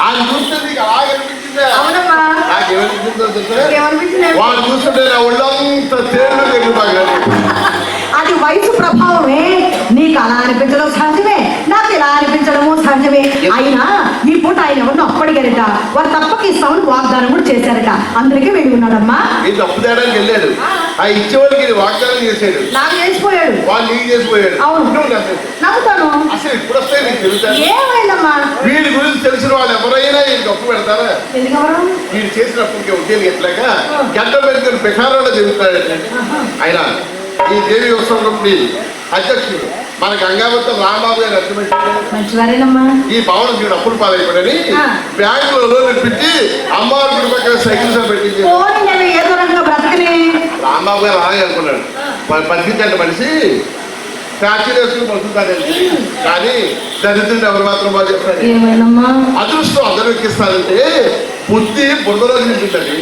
ఆయన చూస్తే నీకు అలాగే అనిపించిందా అవునమ్మా. నాకేమనిపించిందో తెలుసా ఏమనిపించింది వాడు చూస్తుంటే నా ఒళ్ళంతా తేళ్ళు తిరుగుతాగా అది వయసు ప్రభావమే. నీకు అలా అనిపించడం సహజమే నాకు ఇలా అనిపించడము సహజమే అయినా ఈ పూట ఆయన ఎవరినో అప్పడిగారట. వారు తప్పక ఇస్తామని వాగ్దానం కూడా చేశారట. అందరికీ వెళ్ళి ఉన్నాడమ్మా. ఈ తప్పు తేడానికి వెళ్ళాడు. ఆ ఇచ్చేవాడికి ఇది వాగ్దానం చేశాడు. నాకు చేసిపోయాడు. వాడు నీకు చేసిపోయాడు. అవును. నువ్వు. నమ్ముతాను అసలు ఇప్పుడు వస్తాయి నీకు తెలుసా? ఏమైందమ్మా? వీడి గురించి తెలిసిన వాళ్ళు ఎవరైనా ఈ గప్పు పెడతారా? ఎందుకవరు వీడు చేసినప్పటికీ ఉద్యోగం ఎట్లాగా గడ్డ పెట్టుకుని పిఠారంలో జరుగుతాడంటే ఆయన ఈ దేవి ఉత్సవంలోని అధ్యక్షుడు. మన గంగావతం రాంబాబు గారు అర్థమైంది ఈ భవనం చూడు అప్పులు పాలైపోయాడని ఆ. బ్యాంకులో లోన్ అమ్మవారి గుడి పక్కన సైకిల్ బ్రతకనే? రాంబాబు గారు అలాగే అనుకున్నాడు. పరిస్థితి మనిషి. ఫ్యాక్టరీ వేసుకుని బతుకుతాడండి కానీ దరిద్రుడు ఎవరు మాత్రం బాగా చెప్తాడు అదృష్టం అందరూ ఎక్కిస్తారంటే బుద్ధి బుర్రలో నింపుతుంది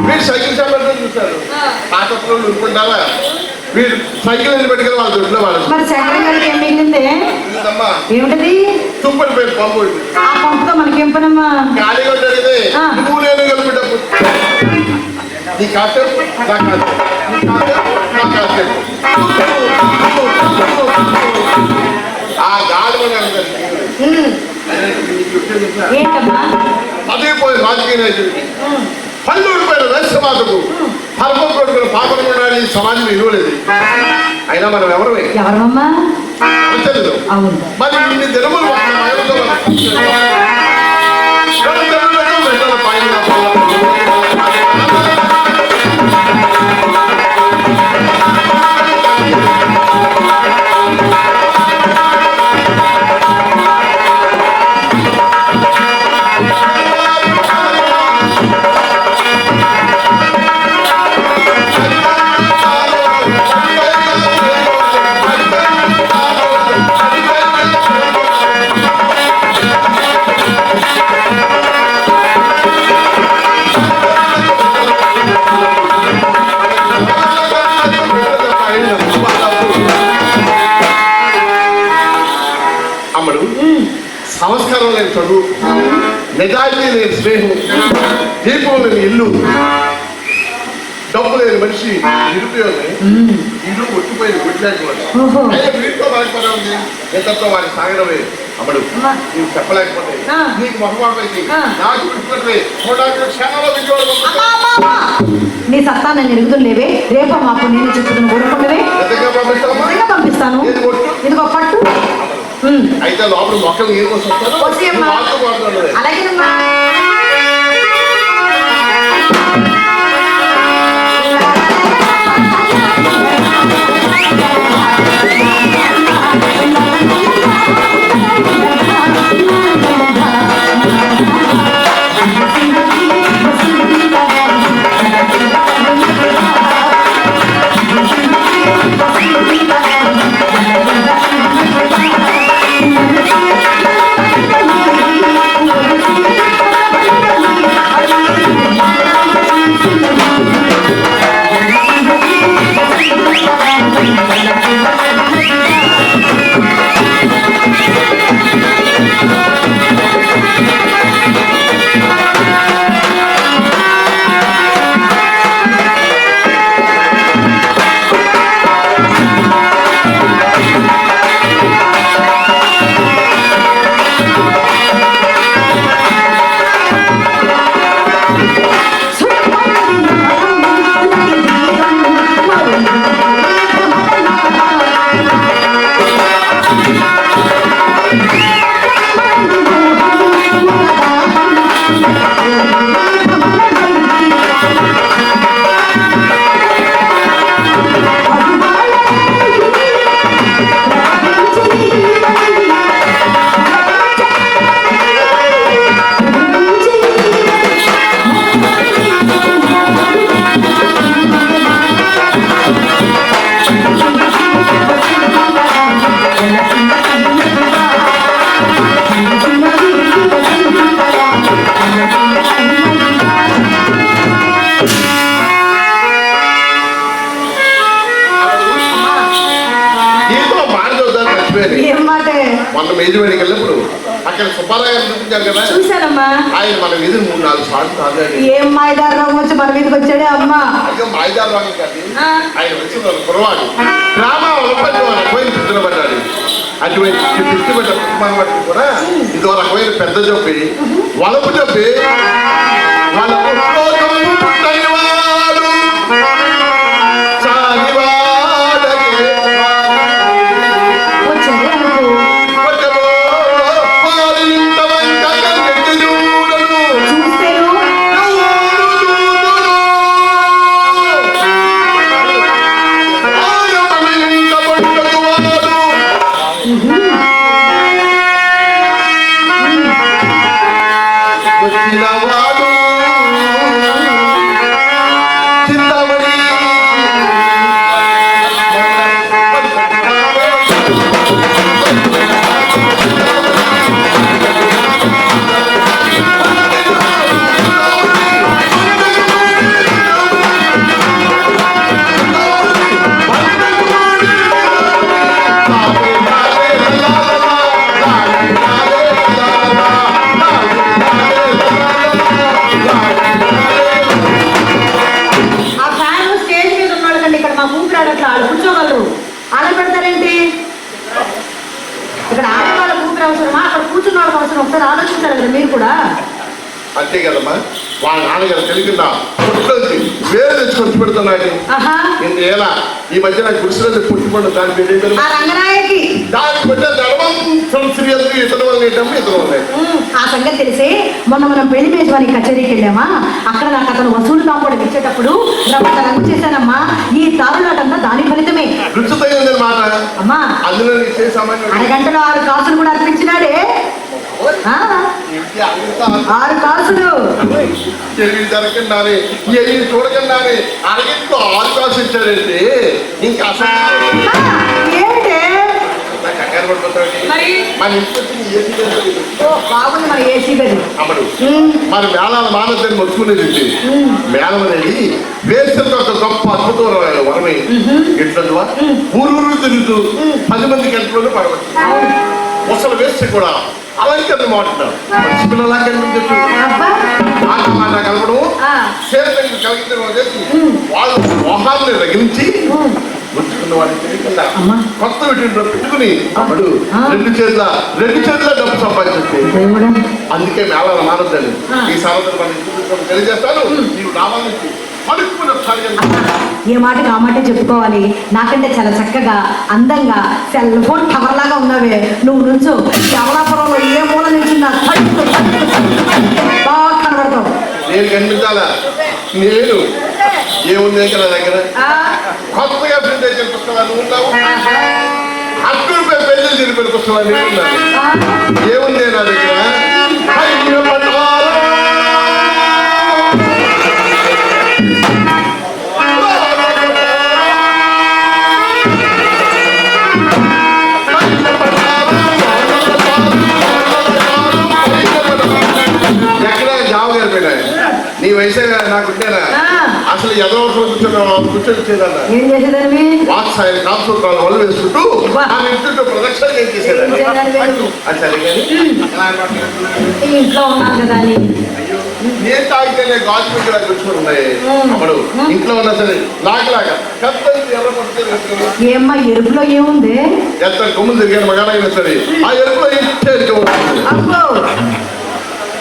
మీరు సైకిల్ షాప్ చూస్తారు పాతప్పుడు ఉరుకుంటారా వీడు సైకిల్ నిలబెట్టుకుని వాళ్ళ దొడ్లో వాళ్ళు మరి శంకరం గారికి ఏం మిగిలిందే? ఏమిటది? తుప్పటి పేరు పంపు ఆ పంపుతో మనకేం పనమ్మా? ఖాళీగా ఉంటుంది ఆ. నువ్వు నేను నీ కాసేపు నా కాసేపు నీ ఆ గాలి అదే పోయి రాజకీయ నాయకుడికి పళ్ళు ఊడిపోయిన వైశ్యమాతకు హర్మం కొడుకుని పాపం ఉండాలి సమాజం ఇవ్వలేదు అయినా మనం ఎవరమే? ఎవరమ్మా? మరి ఇన్ని దినములు లేని దీపం లేని ఇల్లు. డబ్బు లేని మనిషి నిరుపయోగం ఉమ్, ఇల్లు ఓహో. అయినా వీటితో బాధపడే ఉంది? ఎంతతో వారి సాగడమే. అమ్మడు అమ్మా. నీవు చెప్పలేకపోతే. నీకు విడిచిపెట్టే చూడడానికి అమ్మా. నీ సత్తా నన్ను ఎరుగుతులు లేవే. రేపో మాకు నేను పంపిస్తామా నిజంగా పంపిస్తాను? ఇదిగో పట్టు. అయితే లోపల మొక్కలు నీరు మొన్న మేజువాడికి వెళ్ళినప్పుడు అక్కడ సుబ్బారావు గారు చూపించారు కదా. చూశానమ్మా. ఆయన మన మీద మూడు నాలుగు సార్లు తాగాడు. ఏం మాయదారు రోగం వచ్చి మన మీదకి వచ్చాడే అమ్మా. అయ్యో మాయిదారు రాంగ్ కాదు. ఆయన వాళ్ళు కురవాడు గ్రామాల పోయి తిట్టుబడ్డాడు అటువంటి తిట్టుబడ్డ కుటుంబం కూడా ఇది ఒక రకమైన పెద్ద జబ్బి. వలపు జబ్బి. వాళ్ళ పెడతాడు అట్లా వాళ్ళు కూర్చోగలరు. ఆడ పెడతారేంటి? ఇక్కడ ఆడవాళ్ళ కూతురు అవసరమా? అక్కడ కూర్చున్న వాళ్ళకి అవసరం? ఒకసారి ఆలోచించాలి కదా మీరు కూడా. అంతే కదమ్మా వాళ్ళ నాన్నగారు తెలిసిందా పుట్టినది వేరు పెడుతున్నాడు. ఆహా. ఇంత ఎలా ఈ మధ్య నాకు గుడిసెలో పుట్టిపడు దాని పేరు దానికి పెట్టే ధర్మం సంస్క్రియలు ఇతర వల్ల ఇతర వల్ల ఆ సంగతి తెలిసి? మొన్న మనం పెళ్ళి మేజవాని కచేరీకి వెళ్ళామా? అక్కడ నాకు అతను వసూలు కాంపౌండ్ ఇచ్చేటప్పుడు రంగు చేశానమ్మా. ఈ తారులాటంతా దాని ఫలితమే. రుచితైంది మాట అమ్మా. అందులో అరగంటలో ఆరు కాసులు కూడా అర్పించినాడే. ఆరు కాసులు. తెలివి జరగకుండానే ఏమి చూడకుండానే అరగింట్లో ఆరు కాసు ఇచ్చాడంటే? ఇంకా మన మన మేళాల మానద్దని మొత్తుకునేది ఇది. మేళం అనేది వేసంతో ఒక గొప్ప అద్భుతమైన వరమే. ఎట్లదువా ఊరూరు తిరుగుతూ పది మంది గంటలను పడవచ్చు. ముసలు వేస్తే కూడా. అలంకరణ మాట్లాడు మంచి పిల్లలా కనిపించచ్చు మాట మాట కలపడం. చేతులకు కలిగించడం చేసి వాళ్ళ మొహాన్ని వాడిని తెలియకుండా అమ్మా. కొత్త వీటిలో పెట్టుకుని అప్పుడు. రెండు చేతుల రెండు చేతుల డబ్బు సంపాదించే అందుకే మేళాల మానద్దని ఆ. ఈ ఇంటికి తెలియజేస్తాను? నీవు రావాలని ఏ మాటకి ఆ మాటే చెప్పుకోవాలి. నాకంటే చాలా చక్కగా అందంగా సెల్ ఫోన్ టవర్ లాగా ఉన్నావే. నువ్వు నుంచు. అమలాపురంలో ఏ మూల నుంచి బాగా కనబడతావు. నేను కనిపించాలా? నేను? ఏముంది నా దగ్గర? కొత్తగా ప్రింట్ అయితే పుస్తకాలు ఉన్నావు? అక్కడ పెళ్ళి జరిపిన పుస్తకాలు ఏముంది నా దగ్గర? అసలు ఎదవ కూర్చొని ఏం ఆయన వల్ల వేసుకుంటూ. ఆ ప్రదక్షిణ ఏం ఏం చేసేదాన్ని ఇంట్లో ఉన్నాను కదా నేను తాగితేనే గాజు. అప్పుడు ఇంట్లో ఉన్నా సరే ఏమ్మా ఎరుపులో ఏముంది? ఎంత కొమ్ములు తిరిగాను మగాడైనా సరే ఆ ఎరుపులో ఇంటే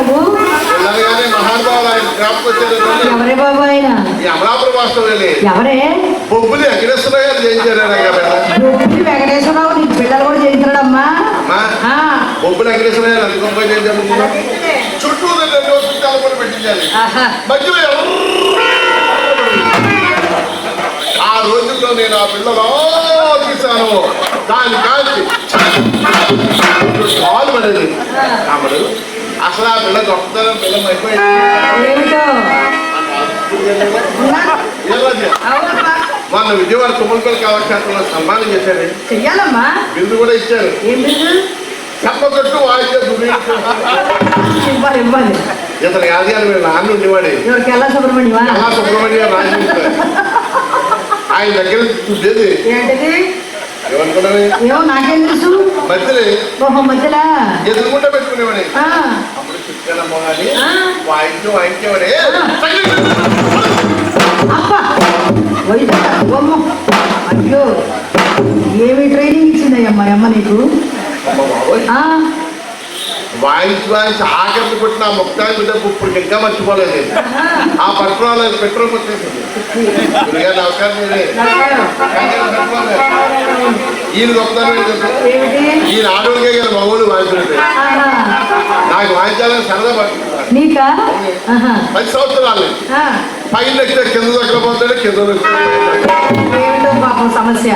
వచ్చారు ఎవరే బాబు ఆయన ఎవరే బొబ్బులు గారు వెంకటేశ్వరరావు నీకు పిల్లలు కూడా చేయించాడమ్మా బొబ్బులు గారు చుట్టూ పెట్టించాలి. మధ్యలో? ఆ రోజుల్లో నేను ఆ పిల్లలు తీశాను దాని కాల్చి కాలు పడేది అసలు ఆ పిల్ల గొప్పతనం పిల్ల మొన్న విజయవాడ తుమ్మలపల్లి కళాక్షేత్రంలో సన్మానం చేశారు. చెయ్యాలమ్మా. బిందు కూడా ఇచ్చారు. చెప్పగట్టు వాయిద్య ఇవ్వాలి ఇవ్వాలి. ఇతను యాదగారి వీళ్ళ నాన్న ఉండేవాడే. ఎలా సుబ్రహ్మణ్య ఆయన దగ్గర ఉండేది ఏంటిది? ఏమో నాకేం తెలుసు. ఓహో మధ్యలా. ఎదురుకుంటా పెట్టుకునేవాడే. అప్పుడు చిక్కనమ్మ కానీ. వాయించు వాయించేవాడే అయ్యో ఏమి ట్రైనింగ్ ఇచ్చిందయ్యమ్మా అమ్మ నీకు? వాయించి వాయించి ఆఖరి పుట్టిన ఆ ముక్తాయి బిడ్డ ఇప్పుడు ఇంకా మర్చిపోలేదు. ఆ పట్టణాలు పెట్రోల్ కొట్టేసింది గురుగారు నమస్కారం మీరే. నమస్కారం. ఈయన? ఏమిటి ఈయన కదా మగోళ్ళు వాయించినట్టు ఆహా. నాకు వాయించాలని సరదా ఆహా. పది సంవత్సరాలు పైన కింద దగ్గర పోతాడు కింద సమస్య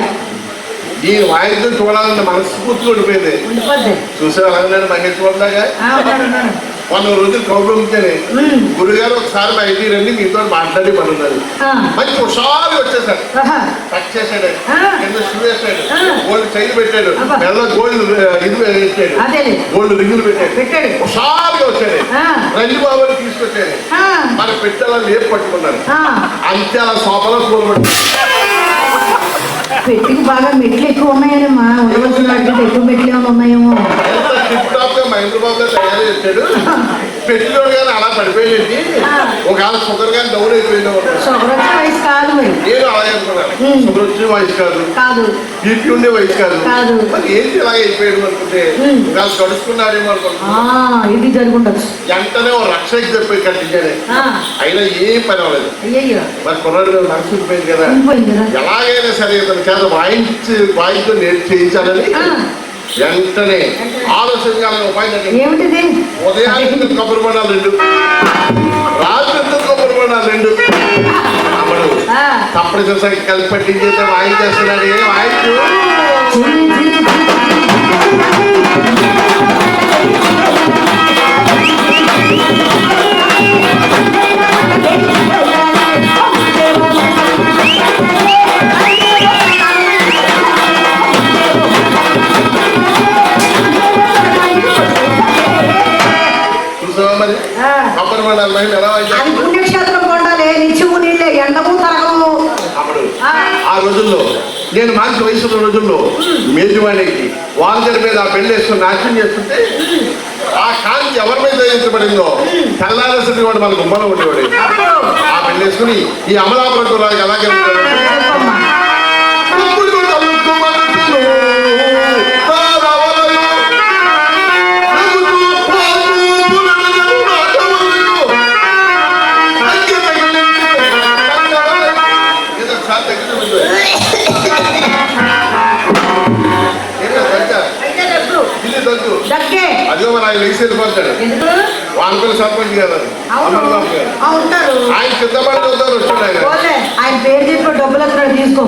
ఈయన వాయిద్యం చూడాలని మనస్ఫూర్తిగా ఉండిపోయింది. ఉండిపోద్ది. చూసే అలాగే మహేష్ బాబు లాగా? ఆ, ఉన్నాడు, ఉన్నాడు. వంద రోజులు ఉమ్, గురుగారు ఒకసారి మా ఇంటికి రండి మీతో మాట్లాడి పని ఉన్నారు ఆ, మంచి హుషారు వచ్చేసాడు. టచ్ చేశాడు. కింద షూ వేసాడు. గోల్డ్ చైన్ పెట్టాడు. మెల్ల గోల్డ్ ఇది పెట్టాడు. గోల్డ్ రింగులు పెట్టాడు. హుషారుగా వచ్చాడు. రండి బాబుని తీసుకొచ్చాడు. మన పెట్టెలా లేపు పట్టుకున్నారు? ఆ. అంతే అలా సోపలో పెట్టికి బాగా మెట్లు ఎక్కువ ఉన్నాయనమ్మా ఉండవలసిన వాటికి ఎక్కువ మెట్లు ఏమైనా ఉన్నాయేమో. ఎంత టిప్ టాప్గా మహేంద్ర బాబు గారు తయారు చేశాడు పెట్టిలోడు కానీ అలా పడిపోయింది. ఒకవేళ షుగర్ కానీ డౌన్ అయిపోయింది నేను అనుకున్నాను. ఉమ్. షుగర్ వచ్చే వయసు కాదు. కాదు. బీపీ ఉండే వయసు కాదు. కాదు. మరి ఏంటి ఇలాగ అయిపోయాడు అనుకుంటే. ఒకవేళ గడుచుకున్నాడేమో ఆ, అనుకుంటున్నాను వెంటనే ఓ రక్షకి చెప్పి కట్టించాడే. అయినా ఏం పని అవ్వలేదు. మరి కుర్రాడు మనసు ఉండిపోయింది కదా. ఎలాగైనా సరే ఇతని చేత వాయించి వాయించు నేర్చు చేయించాలని. వెంటనే ఆలోచన ఉపాయం ఉదయానికి కొబ్బరి బొండాలు రెండు. రాత్రి కొబ్బరి బొండాలు రెండు. అప్పుడు తప్పనిసరి కలిపి పట్టించేస్తే వాయించేస్తున్నాడు ఏ వాయించు పుణ్యక్షేత్రం కొండాలే నిత్యము నీళ్ళే ఎండము తరగము ఆ, రోజుల్లో నేను మంచి వయసున్న రోజుల్లో మేజువాణికి వాంజర్ మీద ఆ పెళ్ళి వేసుకుని నాట్యం చేస్తుంటే ఆ కాంతి ఎవరి మీద వేయించబడిందో తెల్లారసరి వాడు మన గుమ్మలో ఉండేవాడు. ఆ పెళ్ళి వేసుకుని ఈ అమలాపురం లాగా అలాగే వానుకుల సర్పంచ్ ఉంటారు ఆయన సిద్ధపడి వచ్చాడు ఆయన పేరు చెప్పి డబ్బులు ఎక్కడ తీసుకో.